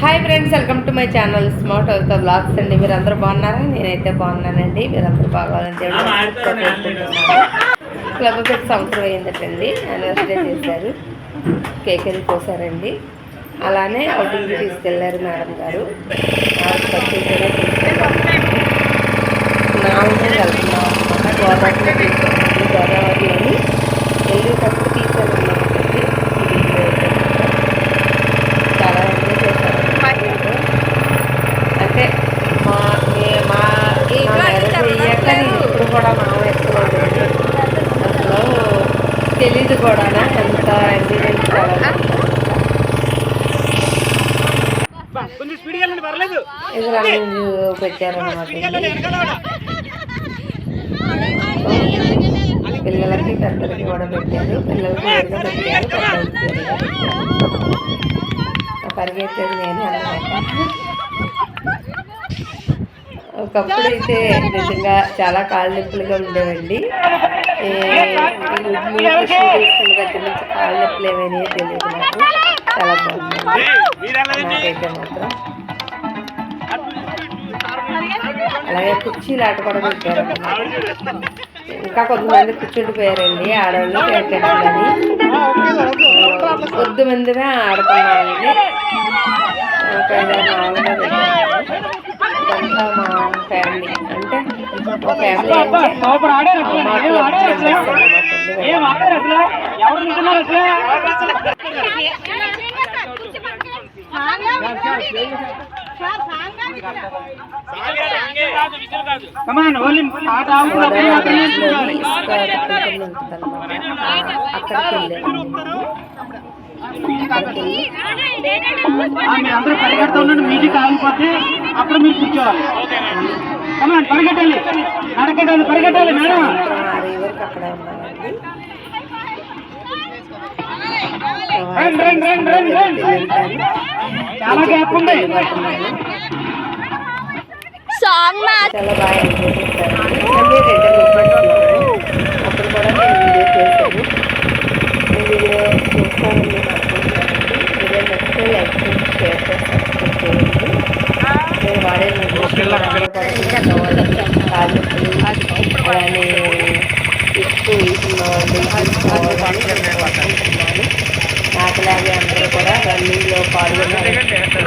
Hi friends welcome to my channel smart అవుతా blogs అండి మీరు అందరూ బాగున్నారా? నేనైతే బాగున్నానండి. మీరందరూ బాగోవాలని దేవుడు క్లబ్ పెట్టి సంవత్సరం అయిందటండి. యానివర్సరీ చేశారు. కేక్ అది కోసారండి. అలానే అవుటింగ్కి తీసుకెళ్ళారు మేడం గారు. నాకు ఖర్చులతోనే తీసుకెళ్ళారు నా ఊరే వెళ్తున్నాం అన్నమాట గోదావరిలో తీసుకెళ్ళాము గోదావరిలోని వెళ్ళి ఫస్ట్ తీసారన్నమాట చాలా ఎంజాయ్ చేశారు అంటే మా మే- మా మా మ్యారేజ్ అయ్యాక నేను ఇప్పుడు కూడా మా ఎత్తుకోలేదు అసలు కూడా ఎంత పర్లేదు. ఇది. పెట్టారనమాట ఇది. పిల్లలకి పెద్దలకి కూడా పెట్టారు. పిల్లలకి వేరుగా పెట్టారు పరిగెత్తేది నేను అన్నమాట. ఒకప్పుడు అయితే నిజంగా చాలా కాళ్ళ నొప్పులుగా ఉండేవండి తీసుకున్న దగ్గర నుంచి కాళ్ళ నొప్పులు ఏమైనా తెలియదు నాకు చాలా బాగుందండి నాకైతే మాత్రం అలాగే కుర్చీలు ఆట కూడా పెట్టారు ఇంకా కొంతమంది కూర్చుండిపోయారండి ఆడవాళ్ళు పెట్టండి కొద్ది మందిమే ఆడుతున్నామండి ఒక ఇదంతా మా సూపర్ ఆడారు అసలు ఆడారు అసలు ఏం ఆడారు అసలు ఎవరు నింటున్నారు అసలు కమాన్ ఓన్లీ ఆట ఆడుతున్నప్పుడు మాత్రమే చూడాలి అక్కడికి వెళ్ళాము అక్కడికి వెళ్ళి ఆ, మీరు అందరూ పరిగెడుతూ ఉండండి మ్యూజిక్ ఆగిపోతే అప్పుడు మీరు కూర్చోవాలి కమాన్ పరిగెట్టాలి నడకడాలి పరిగెట్టాలి మేడం. చాలా గ్యాప్ ఉంది. సాంగ్ చాలా బాగా వాడే కాళ్ళు అనుకుంటున్నాను నాకులాగే అందరూ కూడా రన్నింగ్లో పాల్గొన్నారు